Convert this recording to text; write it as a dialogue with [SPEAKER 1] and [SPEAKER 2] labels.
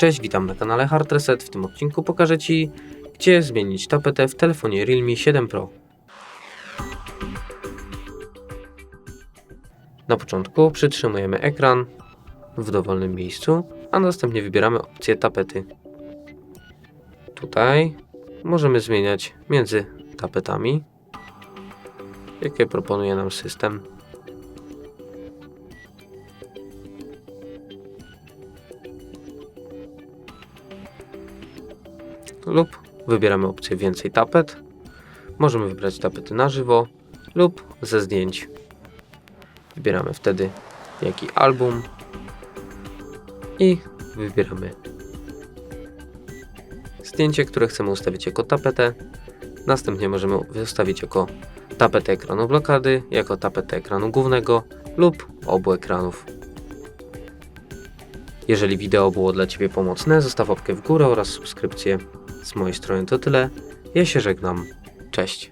[SPEAKER 1] Cześć, witam na kanale Hard Reset. W tym odcinku pokażę Ci, gdzie zmienić tapetę w telefonie Realme 7 Pro. Na początku przytrzymujemy ekran w dowolnym miejscu, a następnie wybieramy opcję tapety. Tutaj możemy zmieniać między tapetami, jakie proponuje nam system. Lub wybieramy opcję więcej tapet. Możemy wybrać tapety na żywo lub ze zdjęć. Wybieramy wtedy jaki album i wybieramy zdjęcie, które chcemy ustawić jako tapetę. Następnie możemy wystawić jako tapetę ekranu blokady, jako tapetę ekranu głównego lub obu ekranów. Jeżeli wideo było dla Ciebie pomocne, zostaw łapkę w górę oraz subskrypcję. Z mojej strony to tyle. Ja się żegnam. Cześć.